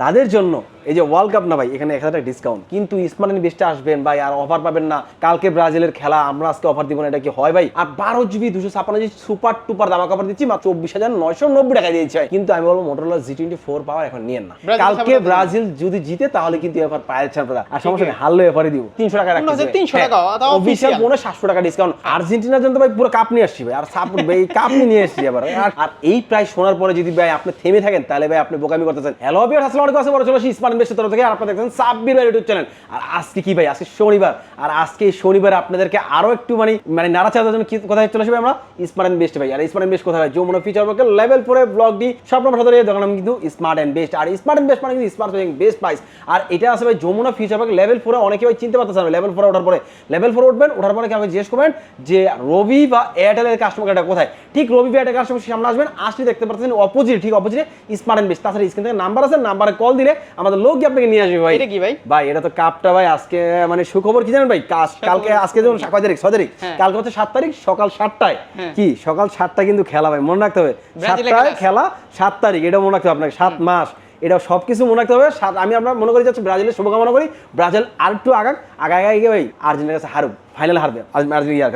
তাদের জন্য এই যে ওয়ার্ল্ড কাপ না ভাই এখানে এক হাজার টাকা ডিসকাউন্ট কিন্তু স্মার্ট বেস্টে আসবেন ভাই আর অফার পাবেন না। কালকে ব্রাজিলের খেলা আমরা আজকে অফার দিব না এটা কি হয় ভাই? আর বারো জিবি দুশো ছাপ্পান্ন জিবি সুপার টুপার দামা অফার দিচ্ছি মাত্র চব্বিশ হাজার নয়শো নব্বই টাকা দিয়েছি। কিন্তু আমি বলব Motorola G twenty four power এখন নিয়েন না। কালকে ব্রাজিল যদি জিতে তাহলে কিন্তু এফার পায়ের আপনারা আর সমস্যা নেই হারলে এফারই দিব। তিনশো টাকা রাখছি 300 টাকা, অফিসিয়াল official। মনে সাতশো টাকা ডিসকাউন্ট আর্জেন্টিনার জন্য ভাই পুরো কাপ নিয়ে আসছি ভাই আর সাপোর্ট ভাই কাপ নিয়ে আসছি আবার। আর এই প্রায় শোনার পরে যদি ভাই আপনি থেমে থাকেন তাহলে ভাই আপনি বোকামি করতেছেন। হ্যালো বিয়ার আসসালামু আলাইকুম আলাইকুম চলে ইনভেস্টের তরফ থেকে আপনারা দেখছেন সাব্বির ভাই ইউটিউব চ্যানেল। আর আজকে কি ভাই? আজকে শনিবার। আর আজকে শনিবার আপনাদেরকে আরও একটু মানে মানে জন্য কোথায় চলে আসবে আমরা? স্মার্ট এন্ড বেস্ট ভাই। আর স্মার্ট এন্ড বেস্ট কোথায় ফিচার লেভেল ফোরে ব্লগ সব দোকান কিন্তু স্মার্ট এন্ড বেস্ট আর স্মার্ট এন্ড বেস্ট মানে কিন্তু স্মার্ট বেস্ট প্রাইস আর এটা ভাই যমুনা ফিচার লেভেল ফোরে অনেকে ভাই চিনতে পারতেছেন লেভেল ফোরে ওঠার পরে লেভেল ফোরে উঠবেন, ওঠার পরে কি আপনি জিজ্ঞেস করবেন যে রবি বা এয়ারটেলের কাস্টমার কেয়ারটা কোথায়? ঠিক রবি বা এয়ারটেল কাস্টমার সামনে আসবেন, আসলে দেখতে পাচ্ছেন অপোজিট ঠিক অপোজিটে স্মার্ট এন্ড বেস্ট তাছাড়া স্ক্রিন থেকে নাম্বার আছে নাম্বারে কল দিলে আমাদের লোক আপনাকে নিয়ে আসবে ভাই। এটা কি ভাই? ভাই এটা তো কাপটা ভাই আজকে মানে সুখবর কি জানেন ভাই? কালকে আজকে যেমন কয় তারিখ? ছয় তারিখ? হ্যাঁ। কালকে হচ্ছে সাত তারিখ সকাল সাতটায়। হ্যাঁ। কি? সকাল সাতটা কিন্তু খেলা ভাই মনে রাখতে হবে। সাতটায় খেলা সাত তারিখ এটা মনে রাখতে হবে আপনাকে সাত মাস। এটা সব কিছু মনে রাখতে হবে আমি আপনার মনে করি যাচ্ছি ব্রাজিলের শুভকামনা করি ব্রাজিল আর একটু আগাক আগে আগে ভাই আর্জেন্টিনার কাছে হারুক। ফাইনাল হারবে আর্জেন্টিনার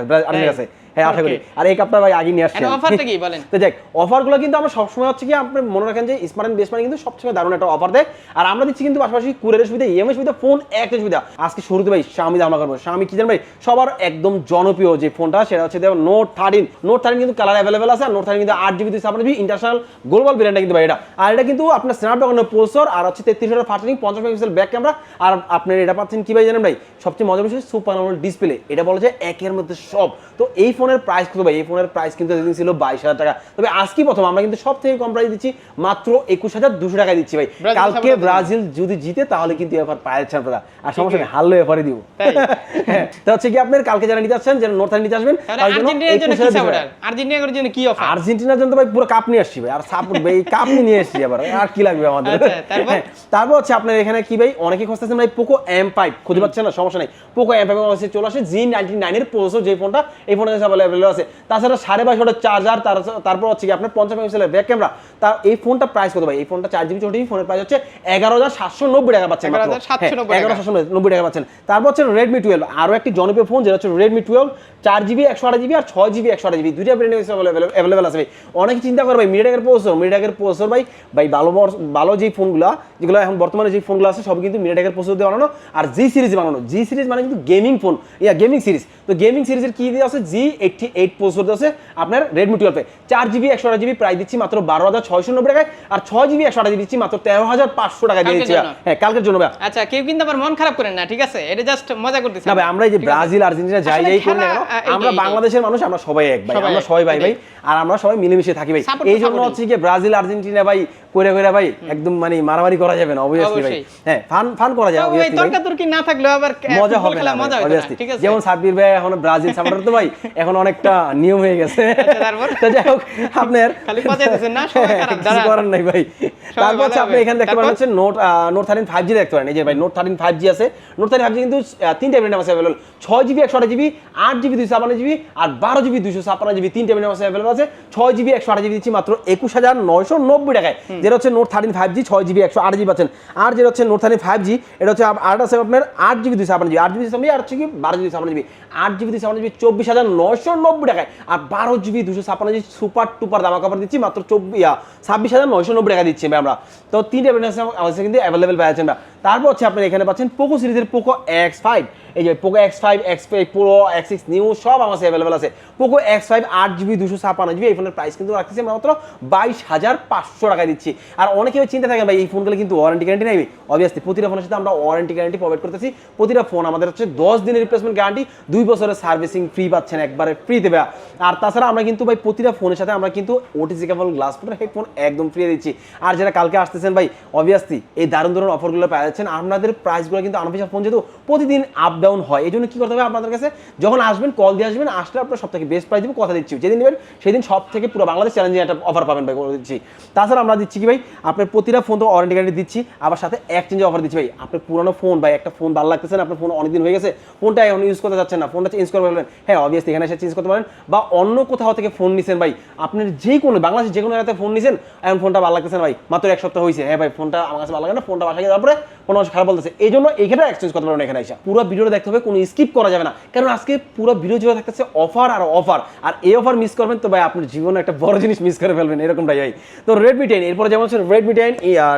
কাছে হ্যাঁ আশা করি। আর এই কাপটা ভাই আগে নিয়ে আসছি। অফারটা কি বলেন? তো দেখ অফারগুলো কিন্তু আমরা সবসময় হচ্ছে কি আপনি মনে রাখেন যে স্মার্ট বেস মানে কিন্তু সবসময় দারুণ একটা অফার দেয়। আর আমরা দিচ্ছি কিন্তু পাশাপাশি কুরিয়ারের সুবিধা ইএমআই সুবিধা ফোন একটা সুবিধা। আজকে শুরুতে ভাই স্বামী ধারণা করব। স্বামী কি জানেন ভাই সবার একদম জনপ্রিয় যে ফোনটা সেটা হচ্ছে দেখো নোট থার্টিন নোট থার্টিন কিন্তু কালার অ্যাভেলেবেল আছে আর নোট থার্টিন কিন্তু আট জিবি দুইশো আপনার ইন্টারন্যাশনাল গ্লোবাল ব্র্যান্ডটা কিন্তু ভাই এটা। আর এটা কিন্তু আপনার স্ন্যাপড্রাগনের প্রসেসর আর হচ্ছে তেত্রিশ হাজার ফাস্টিং পঞ্চাশ মেগাপিক্সেল ব্যাক ক্যামেরা আর আপনার এটা পাচ্ছেন কি ভাই জানেন ভাই সবচেয়ে মজার বিষয় সুপার ডিসপ্লে এটা বলা যায় একের মধ্যে সব। তো এই ফোনের প্রাইস কত ভাই? এই ফোনের প্রাইস কিন্তু এদিন ছিল বাইশ হাজার টাকা। তবে আজকে প্রথম আমরা কিন্তু সব থেকে কম প্রাইস দিচ্ছি মাত্র একুশ হাজার দুশো টাকায় দিচ্ছি ভাই। কালকে ব্রাজিল যদি জিতে তাহলে কিন্তু এফার পায়ের আপনারা আর সমস্যা নেই হারলে এফারই দিব? হ্যাঁ তো হচ্ছে কি আপনার কালকে যারা নিতে আসছেন যারা নোট নিতে আসবেন আর্জেন্টিনার জন্য কি অফার আর্জেন্টিনার জন্য ভাই পুরো কাপ নিয়ে আসছি ভাই। আর সাপোর্ট ভাই কাপ নিয়ে এসেছি আবার। আর কি লাগবে আমাদের? আচ্ছা, তারপর? হ্যাঁ, হচ্ছে আপনার এখানে কি ভাই? অনেকে খুঁজতেছেন ভাই পোকো এম ফাইভ খুঁজে পাচ্ছেন না? সমস্যা নেই। পোকো এম ফাইভ চলে আসে জি নাইনটি নাইনের প্রসেসর যে ফোনটা এই ফোনের কাছে অ্যাভেলেবল আছে। তাছাড়া সাড়ে বাইশশোটা চার্জার তারপর হচ্ছে কি আপনার পঞ্চাশ মেগাপিক্সেলের ব্যাক ক্যামেরা তার এই ফোনটা প্রাইস কত ভাই? এই ফোনটা চার জিবি চৌষট্টি ফোনের প্রাইস হচ্ছে এগারো হাজার সাতশো নব্বই টাকা পাচ্ছেন। 11,790 হ্যাঁ, এগারো সাতশো নব্বই টাকা পাচ্ছেন। তারপর হচ্ছে রেডমি টুয়েলভ আরও একটি জনপ্রিয় ফোন যেটা হচ্ছে রেডমি টুয়েলভ চার জিবি একশো আট জিবি আর ছয় জিবি একশো আট জিবি দুইটা ব্র্যান্ড অ্যাভেলেবেল আছে ভাই। অনেকে চিন্তা করে ভাই মিডিয়াটেকের প্রসেসর মিডিয়াটেকের প্রসেসর ভাই ভাই ভালো ভালো যে ফোনগুলো যেগুলো এখন বর্তমানে যে ফোনগুলো আছে সব কিন্তু মিডিয়াটেকের প্রসেসর দিয়ে বানানো। আর জি সিরিজ বানানো। জি সিরিজ মানে কিন্তু gaming phone yeah gaming series. তো গেমিং সিরিজের কি দিয়ে আছে? জি এইটটি এইট প্রসেসর দিয়ে আছে আপনার রেডমি টুয়েলভে চার জিবি একশো আট জিবি প্রাইস দিচ্ছি মাত্র বারো হাজার ছয়শো নব্বই টাকায় আর ছয় জিবি একশো আট জিবি দিচ্ছি মাত্র তেরো হাজার পাঁচশো টাকা দিয়ে দিচ্ছি? হ্যাঁ কালকের জন্য ভাই আচ্ছা কেউ কিন্তু আবার মন খারাপ করেন না ঠিক আছে? এটা জাস্ট মজা করতেছি না ভাই আমরা। এই যে ব্রাজিল আর্জেন্টিনা যাই যাই করি না আমরা বাংলাদেশের মানুষ আমরা সবাই এক ভাই আমরা সবাই ভাই ভাই আর আমরা সবাই মিলেমিশে থাকি ভাই। এই জন্য হচ্ছে কি ব্রাজিল আর্জেন্টিনা ভাই করে করে ভাই একদম মানে মারামারি করা যাবে না অবভিয়াসলি ভাই। হ্যাঁ ফান ফান করা যায় তো ভাই obviously ভাই। তর্কাতর্কি না থাকলেও আবার মজা হবে না মজা হবে ঠিক আছে। যেমন সাব্বির ভাই এখন ব্রাজিল সাপোর্টার তো ভাই এখন অনেকটা নিয়ম হয়ে গেছে। আচ্ছা, তারপর? তো যাই হোক আপনার খালি বাজাইতেছেন না, সবাই খারাপ, দাঁড়া। করার নাই ভাই। তারপর হচ্ছে আপনি এখানে দেখতে পারেন হচ্ছে note note thirteen five G দেখতে পারেন। এই যে ভাই নোট থার্টিন ফাইভ জি আছে। নোট থার্টিন ফাইভ জি কিন্তু তিনটা আছে অ্যাভেলেবল ছয় জিবি একশো আট জিবি আট জিবি দুইশো ছাপান্ন জিবি আর বারো জিবি দুইশো ছাপান্ন জিবি তিনটা আছে অ্যাভেলেবল আছে। ছয় জিবি একশো আট জিবি দিচ্ছি মাত্র একুশ হাজার নয়শো নব্বই টাকায়। যেটা হচ্ছে নোট থার্টিন ফাইভ জি ছয় জিবি একশো আট জিবি পাচ্ছেন। আর যেটা হচ্ছে নোট থার্টিন ফাইভ জি এটা হচ্ছে আছে আপনার আট জিবি দুইশো ছাপান্ন জিবি আট জিবি ছাপান্ন আর হচ্ছে কি বারো জিবি ছাপান্ন জিবি আট জিবি দুইশো ছাপান্ন জিবি চব্বিশ হাজার নয়শো নব্বই টাকায়। আর বারো জিবি দুশো ছাপান্ন জিবি সুপার টুপার দামা কাপড় দিচ্ছি মাত্র চব্বিশ ছাব্বিশ হাজার নয়শো নব্বই টাকা দিচ্ছি। আমরা। তো তিনটে অ্যাভেলেবেল অ্যাভেলেবেল পাচ্ছেন না তারপর হচ্ছে আপনি এখানে পাচ্ছেন পোকো সিরিজের পোকো এক্স ফাইভ এই যে Poco X five X five pro X six new সব আমার অ্যাভেলেবেল আছে। পোকো এক্স ফাইভ আট জিবি দুশো ছাপান্ন জিবি এই ফোনের প্রাইস কিন্তু রাখতেছি আমরা মাত্র বাইশ হাজার পাঁচশো টাকা দিচ্ছি। আর অনেকে চিন্তা থাকেন, ভাই, এই ফোনগুলো কিন্তু ওয়ারেন্টি গ্যারান্টি নেই। অবভিয়াসলি প্রতিটা ফোনের সাথে আমরা ওয়ারেন্টি গ্যারান্টি প্রোভাইড করতেছি। প্রতিটা ফোন আমাদের হচ্ছে দশ দিনের রিপ্লেসমেন্ট গ্যারান্টি দুই বছরের সার্ভিসিং ফ্রি পাচ্ছেন একবারে ফ্রি দেবে আর তাছাড়া আমরা কিন্তু, ভাই, প্রতিটা ফোনের সাথে আমরা কিন্তু ওটিসি কেবল গ্লাস ফোনের হেডফোন একদম ফ্রি দিচ্ছি। আর যারা কালকে আসতেছেন, ভাই অবভিয়াসলি এই দারুণ দারুণ অফারগুলো যাচ্ছেন, আপনাদের প্রাইসগুলো কিন্তু আনঅফিসিয়াল ফোন যেহেতু প্রতিদিন আপ ডাউন হয়, এই জন্য কী করতে হবে আপনাদের কাছে? যখন আসবেন কল দিয়ে আসবেন, আসলে আপনার সব থেকে বেস্ট প্রাইস দিব, কথা দিচ্ছি। যেদিন নেবেন, সেদিন সব থেকে পুরো বাংলাদেশ চ্যালেঞ্জিং একটা অফার পাবেন ভাই, বলে দিচ্ছি। তাছাড়া আমরা দিচ্ছি কি ভাই, আপনার প্রতিটা ফোন তো ওয়ারেন্টি গ্যারান্টি দিচ্ছি, আবার সাথে এক্সচেঞ্জের অফার দিচ্ছি ভাই। আপনার পুরোনো ফোন ভাই, একটা ফোন ভালো লাগতেছে আপনার ফোন অনেকদিন হয়ে গেছে ফোনটা এখন ইউজ করতে যাচ্ছেন না ফোনটা চেঞ্জ করতে পারবেন হ্যাঁ অবভিয়াসলি এখানে এসে চেঞ্জ করতে পারেন। বা অন্য কোথাও থেকে ফোন নিছেন ভাই আপনার যে কোনো, বাংলাদেশের যে কোনো জায়গাতে ফোন নিছেন, এখন ফোনটা ভালো লাগতেছে না ভাই, মাত্র এক সপ্তাহ হয়েছে হ্যাঁ ভাই ফোনটা আমার কাছে ভালো লাগে না ফোনটা বাসায় গিয়ে তারপরে কোনো মানুষ খারাপ বলতেছে। এই জন্য এখানে এক্সচেঞ্জ করতে পারবেন এখানে এসে পুরো ভিডিওটা দেখতে হবে, কোনো স্কিপ করা যাবে না। কারণ আজকে পুরো ভিডিও জুড়ে থাকতেছে অফার আর অফার আর এই অফার মিস করবেন তো ভাই, আপনার জীবনে একটা বড় জিনিস মিস করে ফেলবেন, এরকমটাই তো রেডমি টেন এরপরে যেমন হচ্ছে রেডমি টেন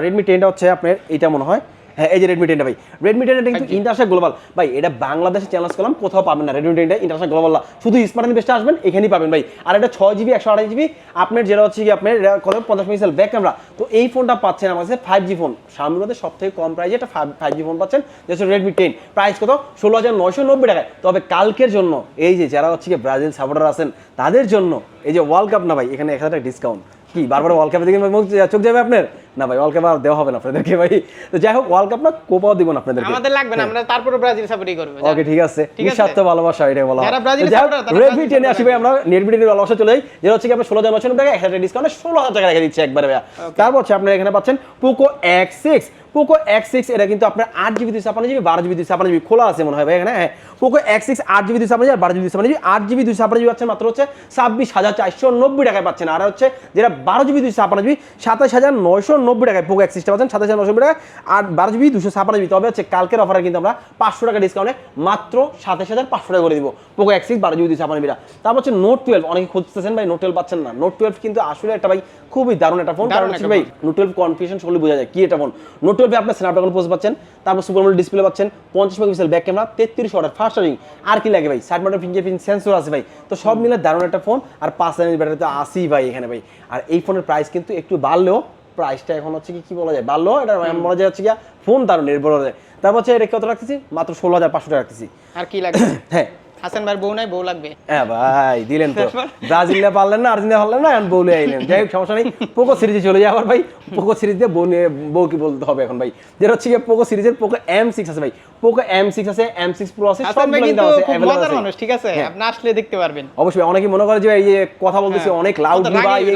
রেডমি টেনটা হচ্ছে আপনার এটা মনে হয় হ্যাঁ এই যে রেডমি টেনটা ভাই। রেডমি টেনটা কিন্তু ইন্টারন্যাশনাল গ্লোবাল ভাই এটা বাংলাদেশে চ্যালেঞ্জ করলাম কোথাও পাবেন না। রেডমি টেনটা ইন্টারন্যাশনাল গ্লোবাল না শুধু স্মার্ট বেস্টে আসবেন এখানেই পাবেন ভাই। আর এটা ছয় জিবি একশো আঠাশ জিবি আপনার যেটা হচ্ছে কি আপনার এটা কত পঞ্চাশ মেগাপিক্সেল ব্যাক ক্যামেরা তো এই ফোনটা পাচ্ছেন আমার কাছে ফাইভ জি ফোন সামনের মধ্যে সব থেকে কম প্রাইসে একটা ফাইভ জি ফোন পাচ্ছেন যেটা হচ্ছে রেডমি টেন প্রাইস কত? ষোলো হাজার নয়শো নব্বই টাকায়। তবে কালকের জন্য এই যে যারা হচ্ছে কি ব্রাজিল সাপোর্টার আছেন তাদের জন্য এই যে ওয়ার্ল্ড কাপ না ভাই এখানে এক হাজার টাকা ডিসকাউন্ট কি? বারবার ওয়ার্ল্ড কাপে দেখে মুখ চোখ যাবে আপনার? না ভাই ওয়ার্ল্ড কাপ আর দেওয়া হবে না আপনাদেরকে ভাই। তো যাই হোক ওয়ার্ল্ড কাপ না কোপাও দিব না আপনাদেরকে। আমাদের লাগবে না আমরা তারপরে ব্রাজিল সাপোর্টই করব ওকে ঠিক আছে। ঠিক আছে। নিঃস্বার্থ ভালোবাসা এটাই বলা যারা ব্রাজিল সাপোর্টার supporter, তারা রেভি টেনে আসি ভাই আমরা নেটবি টেনে ভালোবাসা চলে যাই যেটা হচ্ছে কি আপনি ষোলো জন আছেন টাকা এক হাজার ডিসকাউন্টে ষোলো হাজার টাকা রেখে দিচ্ছি একবারে ভাই তারপর হচ্ছে আপনারা এখানে পাচ্ছেন Poco X six Poco X six এটা কিন্তু আপনার আট জিবি দুশো ছাপান্ন জিবি বারো জিবি দুশো ছাপান্ন জিবি খোলা আছে মনে হয় ভাই এখানে হ্যাঁ? পোকো এক্স সিক্স আট জিবি দুশো ছাপান্ন জিবি বারো জিবি দুশো ছাপান্ন জিবি আট জিবি দুশো ছাপান্ন জিবি পাচ্ছেন মাত্র হচ্ছে ছাব্বিশ হাজার চারশো নব্বই টাকায় পাচ্ছেন। আর হচ্ছে যেটা বারো জিবি দুশো ছাপান্ন জিবি সাতাশ হাজার নয়শো নব্বই টাকায় পোকো এক্স সিক্সটা পাচ্ছেন সাতাশ হাজার নশো নব্বই টাকা আর বারো জিবি দুশো ছাপান্ন জিবি তবে হচ্ছে কালকের অফারে কিন্তু আমরা পাঁচশো টাকা ডিসকাউন্টে মাত্র সাতাশ হাজার পাঁচশো টাকা করে দিব পোকো এক্স সিক্স বারো জিবি দুশো ছাপান্ন জিবিটা তারপর হচ্ছে নোট টুয়েলভ অনেকে খুঁজতেছেন ভাই নোট টুয়েলভ পাচ্ছেন না। নোট টুয়েলভ কিন্তু আসলে একটা ভাই খুবই দারুণ একটা ফোন কারণ হচ্ছে ভাই নোট টুয়েলভ কনফিউশন করলে বোঝা যায় কি এটা ফোন নোট টুয়েলভে আপনার স্ন্যাপড্রাগন পোজ পাচ্ছেন তারপর সুপার মোড ডিসপ্লে পাচ্ছেন পঞ্চাশ মেগাপিক্সেল ব্যাক ক্যামেরা তেত্রিশ ওয়াটের ফাস্ট চার্জিং আর কি লাগে ভাই? সাইড মোটর ফিঙ্গারপ্রিন্ট সেন্সর আছে ভাই। তো সব মিলে দারুণ একটা ফোন আর পাঁচ হাজার ব্যাটারি তো আসি ভাই এখানে ভাই। আর এই ফোনের প্রাইস কিন্তু একটু বাড়লেও প্রাইসটা এখন হচ্ছে কি কি বলা যায়? বাড়লো এটা মনে যায় হচ্ছে কি ফোন দারুণ নির্ভর হয়ে যায় তারপর হচ্ছে এটা কত রাখতেছি? মাত্র ষোলো হাজার পাঁচশো টাকা রাখতেছি। আর কি লাগে? হ্যাঁ। হাসান ভাই বউ নাই বউ লাগবে। হ্যাঁ ভাই দিলেন তো। ব্রাজিলে পারলেন না আর্জেন্টিনা পারলেন না এখন বলে আইলেন। যাই হোক সমস্যা নেই। পোকো সিরিজে চলে যাওয়ার ভাই। পোকো সিরিজে বউ নিয়ে বউ কি বলতে হবে এখন ভাই। যেটা হচ্ছে গিয়ে পোকো সিরিজের পোকো এম সিক্স আছে ভাই। পোকো এম সিক্স আছে এম সিক্স প্রো আছে সব কিন্তু খুব মজার মানুষ ঠিক আছে? হ্যাঁ। আপনি আসলে দেখতে পারবেন। অবশ্যই অনেকে মনে করে যে এই যে কথা বলতেছি হ্যাঁ। অনেক লাউড বা এই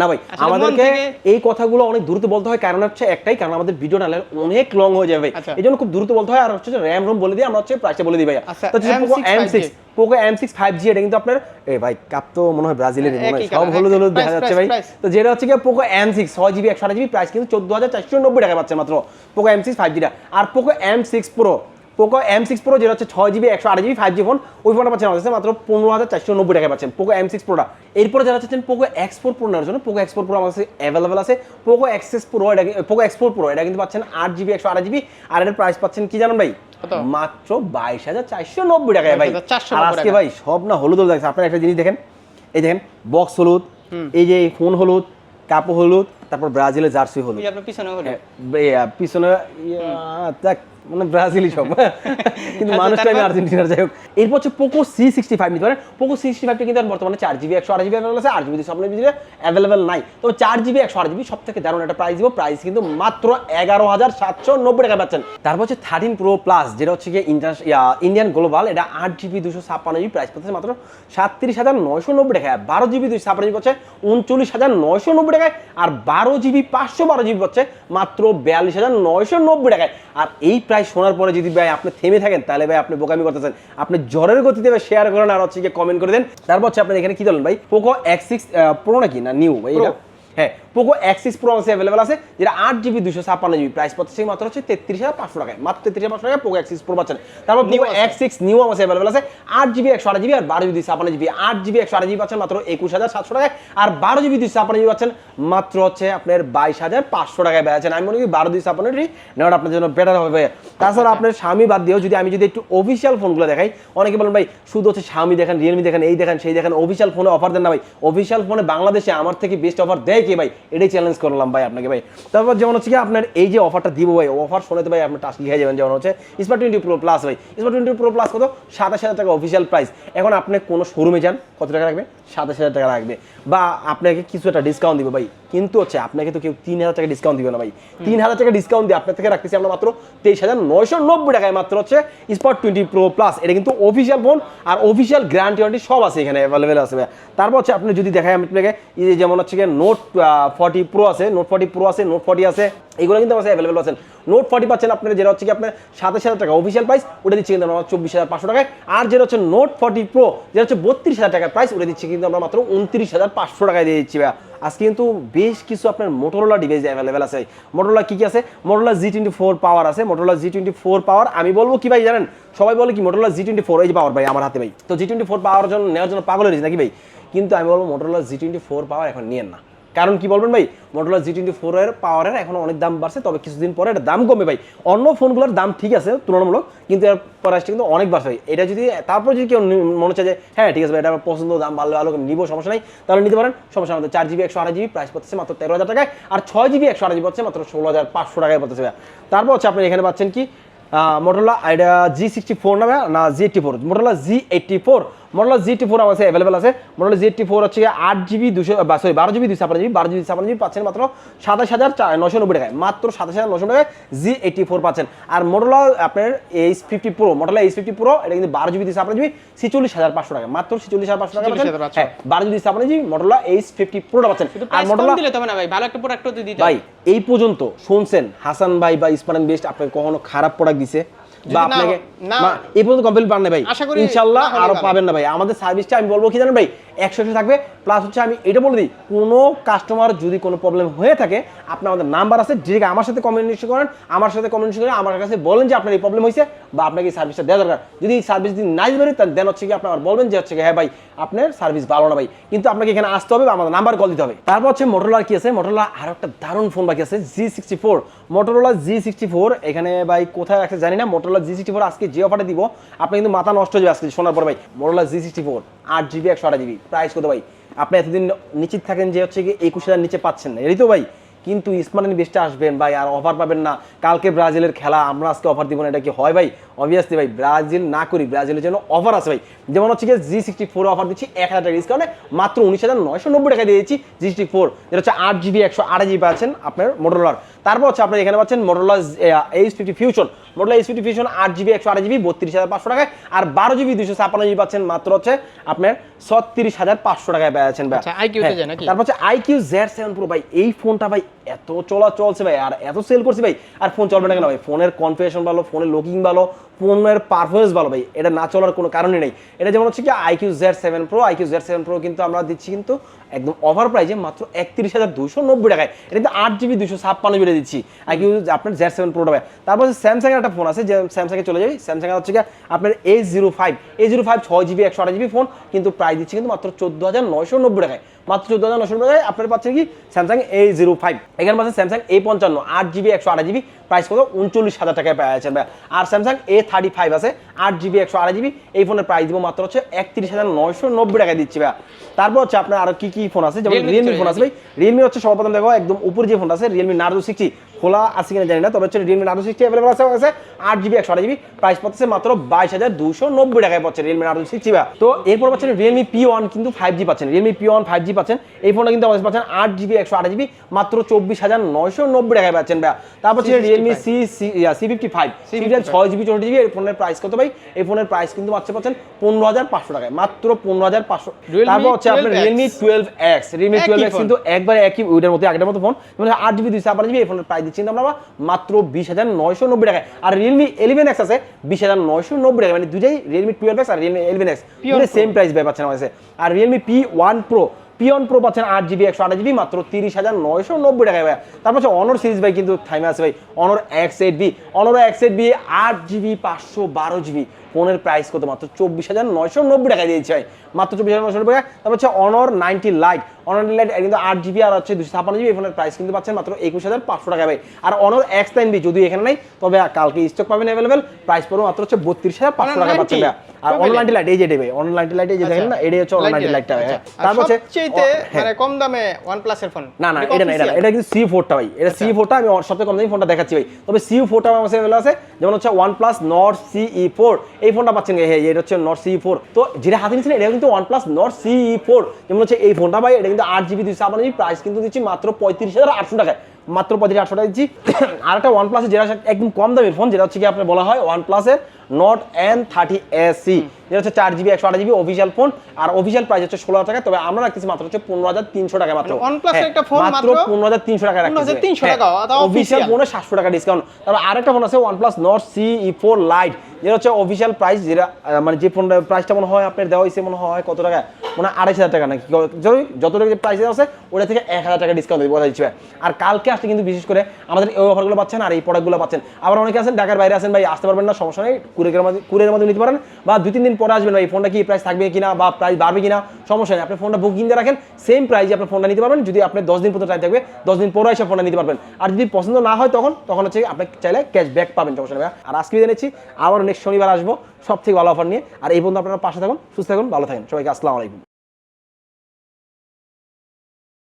না ভাই আমাদেরকে এই কথাগুলো অনেক দ্রুত বলতে হয় কারণ হচ্ছে একটাই কারণ আমাদের ভিডিও নালে অনেক লং হয়ে যাবে। আচ্ছা। এই জন্য খুব দ্রুত বলতে হয় আর হচ্ছে র্যাম রোম বলে দিই আমরা হচ্ছে প্রাইসটা বলে দিই ভাই আচ্ছা, তো Poco M six Poco M six five G এটা কিন্তু আপনার এ ভাই কাপ তো মনে হয় ব্রাজিলের হয় সব হলুদ হলুদ দেখা যাচ্ছে ভাই। তো যেটা হচ্ছে গিয়ে পোকো এম সিক্স ছয় জিবি একশো জিবি প্রাইস কিন্তু চোদ্দ হাজার চারশো নব্বই টাকা পাচ্ছে মাত্র পোকো এম সিক্স ফাইভ জিটা আর Poco M six pro Poco M six pro যেটা হচ্ছে ছয় জিবি একশো আট জিবি ফাইভ জি ফোন ওই ফোনটা পাচ্ছেন আমাদের মাত্র পনেরো হাজার চারশো নব্বই টাকা পাচ্ছেন পোকো এম সিক্স প্রোটা এরপরে যারা চাচ্ছেন পোকো এক্স ফোর প্রো নেওয়ার জন্য পোকো এক্স ফোর প্রো আমার কাছে অ্যাভেলেবেল আছে। পোকো এক্সেস প্রো এটা পোকো এক্স ফোর প্রো এটা কিন্তু পাচ্ছেন আট জিবি একশো আট জিবি আর এটার প্রাইস পাচ্ছেন কি জানেন ভাই? মাত্র বাইশ হাজার চারশো নব্বই টাকায় ভাই। আর আজকে ভাই সব না হলুদ হলুদ লাগছে। আপনারা একটা জিনিস দেখেন। এই দেখেন বক্স হলুদ এই যে ফোন হলুদ কাপড় হলুদ তারপর ব্রাজিলের জার্সি হলুদ। পিছনে হ্যাঁ, পিছনে মানে ব্রাজিলই সব। কিন্তু আচ্ছা, মানুষটা আমি আর্জেন্টিনার যাই হোক। এরপর হচ্ছে পোকো সি সিক্সটি ফাইভ নিতে পারেন। পোকো সি সিক্সটি ফাইভটা কিন্তু বর্তমানে চার জিবি একশো আট জিবি অ্যাভেলেবল আছে আট জিবি আপনার ভিতরে নাই। তবে চার জিবি একশো আট জিবি সব থেকে দারুণ একটা প্রাইস দিব। প্রাইস কিন্তু মাত্র এগারো হাজার সাতশো নব্বই টাকা পাচ্ছেন। তারপর হচ্ছে থার্টিন প্রো প্লাস যেটা হচ্ছে গিয়ে ইন্ডিয়ান গ্লোবাল এটা আট জিবি দুশো ছাপ্পান্ন জিবি প্রাইস পাচ্ছে মাত্র সাতত্রিশ হাজার নয়শো নব্বই টাকায়। বারো জিবি দুশো ছাপ্পান্ন জিবি হচ্ছে উনচল্লিশ হাজার নয়শো নব্বই টাকায়। আর বারো জিবি পাঁচশো বারো জিবি হচ্ছে মাত্র বিয়াল্লিশ হাজার নয়শো নব্বই টাকায়। আর এই প্রাইস শোনার পরে যদি ভাই আপনি থেমে থাকেন তাহলে ভাই আপনি বোকামি করতেছেন। আপনি জ্বরের গতিতে ভাই শেয়ার করেন আর হচ্ছে গিয়ে কমেন্ট করে দেন। তারপর হচ্ছে আপনার এখানে কি ধরলেন ভাই? পোকো এক্স সিক্স প্রো নাকি? না নিউ ভাই এটা? হ্যাঁ পোকো এক্সিস প্রো আছে অ্যাভেলেবল আছে যেটা আট জিবি দুশো ছাপ্পান্ন জিবি প্রাইস পাচ্ছে মাত্র হচ্ছে তেত্রিশ হাজার পাঁচশো টাকায়। মাত্র তেত্রিশ হাজার পাঁচশো টাকায় পোকো এক্সিস প্রো পাচ্ছেন তারপর আছে। এক্স সিক্স নিউ আছে অ্যাভেলেবল আছে আট জিবি একশো আট জিবি আর বারো জিবি ছাপ্পান্ন জিবি আট জিবি একশো আট জিবি পাচ্ছেন মাত্র একুশ হাজার সাতশো টাকায়। আর বারো জিবি দুশো ছাপ্পান্ন জিবি পাচ্ছেন মাত্র হচ্ছে আপনার বাইশ হাজার পাঁচশো টাকায় বেড়েছেন আমি মনে করি বারো দুশো ছাপ্পান্নটি নেওয়াটা আপনার জন্য বেটার হবে তাছাড়া আপনার স্বামী বাদ দিয়েও যদি আমি যদি একটু অফিসিয়াল ফোনগুলো দেখাই অনেকে বলেন ভাই শুধু হচ্ছে স্বামী দেখেন রিয়েলমি দেখেন এই দেখেন সেই দেখেন অফিসিয়াল ফোনে অফার দেন না ভাই। অফিসিয়াল ফোনে বাংলাদেশে আমার থেকে বেস্ট অফার দেয় কে ভাই এটাই চ্যালেঞ্জ করলাম ভাই আপনাকে ভাই। তারপর যেমন হচ্ছে কি আপনার এই যে অফারটা দিব ভাই অফার শোনাতে ভাই আপনি টাস্ক লিখে যাবেন যেমন হচ্ছে স্মার্ট টোয়েন্টি প্রো প্লাস ভাই। স্মার্ট টোয়েন্টি প্রো প্লাস কত? সাতাশ হাজার টাকা অফিসিয়াল প্রাইস এখন আপনি কোনো শোরুমে যান কত টাকা রাখবে সাতাশ হাজার টাকা রাখবে বা আপনাকে কিছু একটা ডিসকাউন্ট দিব ভাই। কিন্তু হচ্ছে আপনাকে তো কেউ তিন হাজার টাকা ডিসকাউন্ট দিবে না ভাই। তিন হাজার টাকা ডিসকাউন্ট দিয়ে আপনার থেকে রাখতেছি আমরা মাত্র তেইশ হাজার নয়শো নব্বই টাকায় মাত্র হচ্ছে স্পট টোয়েন্টি প্রো প্লাস এটা কিন্তু অফিসিয়াল ফোন আর অফিসিয়াল গ্যারান্টি ওয়ারেন্টি সব আছে এখানে অ্যাভেলেবেল আছে ভাই। তারপর হচ্ছে আপনি যদি দেখায় আমি আপনাকে এই যে যেমন হচ্ছে নোট ফর্টি প্রো আছে নোট ফর্টি প্রো আছে নোট ফর্টি আছে, এগুলো কিন্তু আমার অ্যাভেলেবেল আছেন নোট ফর্টি পাচ্ছেন আপনার যেটা হচ্ছে কি আপনার সাতাশ হাজার টাকা অফিসিয়াল প্রাইস ওটা দিচ্ছি কিন্তু আমরা চব্বিশ হাজার পাঁচশো টাকায়। আর যেটা হচ্ছে নোট ফর্টি প্রো যেটা হচ্ছে বত্রিশ হাজার টাকার প্রাইস ওটা দিচ্ছি কিন্তু আমরা মাত্র উনত্রিশ হাজার পাঁচশো টাকায় দিয়ে দিচ্ছি ভাইয়া। আজকে কিন্তু বেশ কিছু আপনার মোটরোলা ডিভাইস অ্যাভেলেবেল আছে মোটরোলা কি কি আছে? Motorola G twenty four power আছে Motorola G twenty four power আমি বলব কি ভাই জানেন? সবাই বলে কি মোটরোলা জি টোয়েন্টি ফোর এই পাওয়ার ভাই আমার হাতে ভাই। তো জি টোয়েন্টি ফোর পাওয়ার জন্য নেওয়ার জন্য পাগল হয়েছে নাকি ভাই? কিন্তু আমি বলব Motorola G twenty four power এখন নিয়েন না। কারণ কি বলবেন ভাই? মোটরোলা জি টোয়েন্টি ফোরের পাওয়ারের এখন অনেক দাম বাড়ছে, তবে কিছুদিন পরে এটা দাম কমে ভাই। অন্য ফোনগুলোর দাম ঠিক আছে, তুলনামূলক, কিন্তু এর প্রাইসটা কিন্তু অনেক বাড়ছে ভাই। এটা যদি, তারপর যদি কেউ মনে হচ্ছে যে হ্যাঁ ঠিক আছে ভাই, এটা পছন্দ, দাম ভালো ভালো, নিবো, সমস্যা নাই, তাহলে নিতে পারেন। সমস্যা আমাদের চার জিবি একশো আড়াই জিবি প্রাইস পড়তেছে মাত্র তেরো হাজার টাকায়, আর ছয় জিবি একশো আড়াই জিবি হচ্ছে মাত্র ষোলো হাজার পাঁচশো টাকায় পড়তেছে ভাই। তারপর হচ্ছে আপনি এখানে পাচ্ছেন কি? মোটরলা এটা জি সিক্সটি ফোর না না G eighty four Motorola G eighty four Motorola G eighty four আমার অ্যাভেলেবল আছে। মোটরলা জি এইটটি ফোর হচ্ছে আট জিবি দুশো সরি বারো জিবি দুশো ছাপান্ন জিবি বারো জিবি ছাপান্ন জিবি পাচ্ছেন মাত্র সাতাশ হাজার নশো নব্বই টাকায়। মাত্র সাতাশ হাজার নশো টাকায় জি এইটটি ফোর পাচ্ছেন। আর মোটরলা আপনার edge fifty pro Motorola edge fifty pro এটা কিন্তু বারো জিবি দুশো ছাপান্ন জিবি ছিচল্লিশ হাজার পাঁচশো টাকা মাত্র ছিচল্লিশ হাজার পাঁচশো টাকা পাচ্ছেন। 46,500 হ্যাঁ বারো জিবি ছাপান্ন জিবি মোটরলা এইচ ফিফটি প্রোটা পাচ্ছেন। আর মোটরলা দিলে তবে না ভাই ভালো একটা প্রোডাক্ট দিতে ভাই এই পর্যন্ত শুনছেন হাসান ভাই বা ইসমারান বেস্ট আপনাকে কখনো খারাপ প্রোডাক্ট দিছে? বা আপনাকে না- এই পর্যন্ত কমপ্লিট পান না ভাই। ইনশাল্লাহ আরও পাবেন। না ভাই। আমাদের সার্ভিসটা আমি বলব কি জানেন ভাই? একশো একশো থাকবে। প্লাস হচ্ছে আমি এটা বলে দিই কোনো কাস্টমার যদি কোনো প্রবলেম হয়ে থাকে আপনার আমাদের নাম্বার আছে ডিরেক্ট আমার সাথে কমিউনিকেশন করেন আমার সাথে কমিউনিকেশন করেন আমার কাছে বলেন যে আপনার এই প্রবলেম হয়েছে বা আপনাকে এই সার্ভিসটা দেওয়া দরকার। যদি এই সার্ভিস দিন নাই পারি তাহলে দেন হচ্ছে কি আপনি আমার বলবেন যে হচ্ছে কি, হ্যাঁ ভাই আপনার সার্ভিস ভালো না ভাই। কিন্তু আপনাকে এখানে আসতে হবে বা আমাদের নাম্বার কল দিতে হবে। তারপর হচ্ছে মোটরোলার কি আছে? মোটরোলা আরও একটা দারুণ ফোন বাকি আছে G sixty four Motorola G sixty four এখানে ভাই কোথায় আছে জানি না। মোটরোলা জি সিক্সটি ফোর আজকে যে অফারটা দিব আপনি কিন্তু মাথা নষ্ট হয়ে যাবে আজকে শোনার পর ভাই। মোটরোলা জি সিক্সটি ফোর আট জিবি একশো আট জিবি প্রাইস কত ভাই? আপনি এতদিন নিশ্চিত থাকেন যে হচ্ছে কি একুশ হাজার নিচে পাচ্ছেন না। এটাই তো ভাই? কিন্তু স্মার্ট বেস্টে আসবেন ভাই, আর অফার পাবেন না। কালকে ব্রাজিলের খেলা, আমরা আজকে অফার দিব না, এটা কি হয় ভাই? অবভিয়াসলি ভাই, ব্রাজিল না করি, ব্রাজিলের জন্য অফার আছে ভাই। যেমন হচ্ছে গিয়ে জি সিক্সটি ফোর অফার দিচ্ছি, এক হাজার টাকা ডিসকাউন্টে মাত্র উনিশ হাজার নয়শো নব্বই টাকা দিয়ে দিচ্ছি জি সিক্সটি ফোর যেটা হচ্ছে আট জিবি একশো আট জিবি পাচ্ছেন আপনার মোটরলার তারপর হচ্ছে আপনার এখানে পাচ্ছেন Motorola edge fifty fusion Motorola edge fifty fusion আট জিবি একশো আড়াই জিবি বত্রিশ হাজার পাঁচশো টাকায়। আর বারো জিবি দুশো ছাপ্পান্ন জিবি পাচ্ছেন মাত্র হচ্ছে আপনার ছত্রিশ হাজার পাঁচশো টাকায় পেয়েছেন ভাই। আচ্ছা, হ্যাঁ? তারপর হচ্ছে আইকিউ জেড সেভেন প্রো ভাই এই ফোনটা ভাই এত চলা চলছে ভাই আর এত সেল করছে ভাই আর ফোন চলবে না কেন ভাই? ফোনের কনফিগারেশন ভালো ফোনের লুকিং ভালো ফোনের পারফরমেন্স ভালো ভাই। এটা না চলার কোনো কারণই নেই। এটা যেমন হচ্ছে কি iQOO Z seven pro iQOO Z seven pro কিন্তু আমরা দিচ্ছি কিন্তু একদম ওভার প্রাইজে মাত্র একত্রিশ হাজার দুশো নব্বই টাকায়। এটা কিন্তু আট জিবি দুশো ছাপ্পান্ন জিবি দিচ্ছি। আইকিউ আপনার জেড সেভেন প্রোটা ভাই। তারপর স্যামসাংয়ের একটা ফোন আছে, যে স্যামসাংয়ে চলে যাবে। স্যামসাং হচ্ছে কি আপনার A zero five A zero five ছয় জিবি একশো আট জিবি ফোন কিন্তু প্রাইস দিচ্ছি কিন্তু মাত্র চোদ্দ হাজার নয়শো নব্বই টাকায়। মাত্র চোদ্দ হাজার নশো টাকায় আপনার পাচ্ছেন কি? স্যামসাং এ জিরো ফাইভ এখানে পাচ্ছেন স্যামসাং এ পঞ্চান্ন আট জিবি একশো আড়াই জিবি। প্রাইস কত? উনচল্লিশ হাজার টাকায় পেয়েছেন ভাই আর স্যামসাং এ থার্টি ফাইভ আছে আট জিবি একশো আড়াই জিবি। এই ফোনের প্রাইস দিব মাত্র হচ্ছে একত্রিশ হাজার নয়শো নব্বই টাকায় দিচ্ছি ভাই তারপর হচ্ছে আপনার আরও কি কি ফোন আছে? যেমন রিয়েলমি ফোন আছে ভাই। রিয়েলমি হচ্ছে সর্বপ্রথম দেখো একদম উপরে যে ফোনটা আছে রিয়েলমি নার্জো সিক্সটি খোলা আছে কিনা জানি না তবে হচ্ছে রিয়েলমি নার্জো সিক্সটি অ্যাভেলেবল আছে আমার কাছে আট জিবি একশো আট জিবি প্রাইস পড়তেছে মাত্র বাইশ হাজার দুশো নব্বই টাকায় পাচ্ছে রিয়েলমি নার্জো সিক্সটি বা। তো এরপর পাচ্ছেন রিয়েলমি পি ওয়ান কিন্তু ফাইভ জি পাচ্ছেন Realme P one five G পাচ্ছেন এই ফোনটা কিন্তু আমাদের পাচ্ছেন আট জিবি একশো আট জিবি মাত্র চব্বিশ হাজার নয়শো নব্বই টাকায় পাচ্ছেন ভাই তারপর হচ্ছে Realme C C C fifty five C fifty ছয় জিবি চৌষট্টি জিবি এই ফোনের প্রাইস কত ভাই? এই ফোনের প্রাইস কিন্তু পাচ্ছে পাচ্ছেন পনেরো হাজার পাঁচশো টাকায় মাত্র পনেরো হাজার পাঁচশো। তারপর হচ্ছে আপনার 12X Realme twelve X Realme twelve X কিন্তু একবার একই ওইটার মতো আগের মতো ফোন মানে আট জিবি দুইশো আপার জিবি এই ফোনের প্রাইস দিচ্ছি কিন্তু আমরা মাত্র বিশ হাজার নয়শো নব্বই টাকায়। আর রিয়েলমি এলেভেন এক্স আছে বিশ হাজার নয়শো নব্বই টাকা মানে দুটাই রিয়েলমি টুয়েলভ এক্স আর Realme eleven X same price ব্যয় পাচ্ছেন আমার কাছে। আর Realme P one pro P one pro পাচ্ছেন আট জিবি একশো আট জিবি মাত্র তিরিশ হাজার নয়শো নব্বই টাকায় ভাই। তারপর হচ্ছে অনর সিরিজ ভাই কিন্তু থাইমে আছে ভাই। Honor X eight B Honor X eight B আট জিবি পাঁচশো বারো জিবি ফোনের প্রাইস কত? মাত্র চব্বিশ হাজার নয়শো নব্বই টাকায় দিয়েছে ভাই। মাত্র চব্বিশ হাজার নয়শো নব্বই টাকা তারপর হচ্ছে অনর নাইনটি লাইট অনলাইন লাইট কিন্তু আট জিবি আর হচ্ছে দুশো ছাপান্ন জিবি এই ফোনের প্রাইস কিন্তু পাচ্ছেন মাত্র একুশ হাজার পাঁচশো টাকা ভাই। আর অনর এক্স নাইন বি যদি এখানে নাই তবে কালকে স্টক পাবেন অ্যাভেলেবেল প্রাইস পড়বে মাত্র হচ্ছে বত্রিশ হাজার পাঁচশো টাকা পাচ্ছেন আর অনলাইন লাইট এই যে দেবে অনলাইন লাইট এই যে দেখেন না এটাই হচ্ছে অনলাইন লাইটটা হ্যাঁ তারপর হচ্ছে সবচেয়ে হ্যাঁ। মানে কম দামে OnePlus এর ফোন না না এটা না এটা এটা কিন্তু সি ফোরটা ভাই এটা সি ফোরটা আমি ওর সবথেকে কম দামি ফোনটা দেখাচ্ছি ভাই। তবে সি ফোরটা আমার কাছে আছে যেমন হচ্ছে নট সিই ফোর এই ফোনটা পাচ্ছেন হ্যাঁ এটা হচ্ছে সি ফোর তো যেটা হাতে নিচ্ছেন এটা কিন্তু OnePlus Nord CE four যেমন হচ্ছে এই ফোনটা ভাই এটা কিন্তু আট জিবি দুইশো ছাপান্ন প্রাইস কিন্তু দিচ্ছি মাত্র পঁয়ত্রিশ হাজার আটশো টাকায়। মাত্র পঁয়ত্রিশ আটশো টাকা দিচ্ছি। আর একটা ওয়ান প্লাসের যেটা একদম কম দামের ফোন যেটা হচ্ছে কি আপনার বলা হয় ওয়ান প্লাসের নট এন থার্টি এস যেটা হচ্ছে চার জিবি একশো আট জিবি অফিসিয়াল ফোন আর অফিসিয়াল প্রাইস হচ্ছে ষোলো হাজার টাকা তবে আমরা রাখতেছি মাত্র হচ্ছে পনেরো হাজার তিনশো টাকা মাত্র। মানে হ্যাঁ, মাত্র পনেরো হাজার তিনশো টাকা রাখতেছি। 15,300 টাকা, অফিসিয়াল ফোনে সাতশো টাকা ডিসকাউন্ট তারপর আরেকটা ফোন আছে OnePlus Nord C E four lite যেটা হচ্ছে অফিসিয়াল প্রাইস যেটা মানে যে ফোনটা প্রাইসটা মনে হয় আপনার দেওয়া হয়েছে মনে হয় কত টাকা? মানে আড়াইশ হাজার টাকা নাকি যত টাকা যে প্রাইস আছে ওটা থেকে এক হাজার টাকা ডিসকাউন্ট বলা দিচ্ছে আর কালকে আসলে কিন্তু বিশেষ করে আমাদের এই অফারগুলো পাচ্ছেন আর এই প্রোডাক্টগুলো পাচ্ছেন। আবার অনেকে আছেন ঢাকার বাইরে আছেন ভাই আসতে পারবেন না সমস্যা নেই। কুরিয়ারের মাধ্যমে কুরিয়ারের মধ্যে নিতে পারেন বা দুই, তিন দিন পরে আসবেন, ভাই ফোনটা কি প্রাইস থাকবে কিনা বা প্রাইস বাড়বে কিনা? সমস্যা নেই। আপনি ফোনটা বুকিং দিয়ে রাখেন সেম প্রাইসে আপনি ফোনটা নিতে পারবেন। যদি আপনি দশ দিন পর্যন্ত টাইম থাকবে, দশ দিন পরে এসে ফোনটা নিতে পারবেন। আর যদি পছন্দ না হয় তখন তখন হচ্ছে আপনি চাইলে ক্যাশব্যাক পাবেন, সমস্যা নেই। আর আজকে জেনেছি আবার নেক্সট শনিবার আসব সব থেকে ভালো অফার নিয়ে। আর এই পর্যন্ত আপনারা পাশে থাকুন, সুস্থ থাকুন, ভালো থাকেন। সবাইকে আসসালামু আলাইকুম।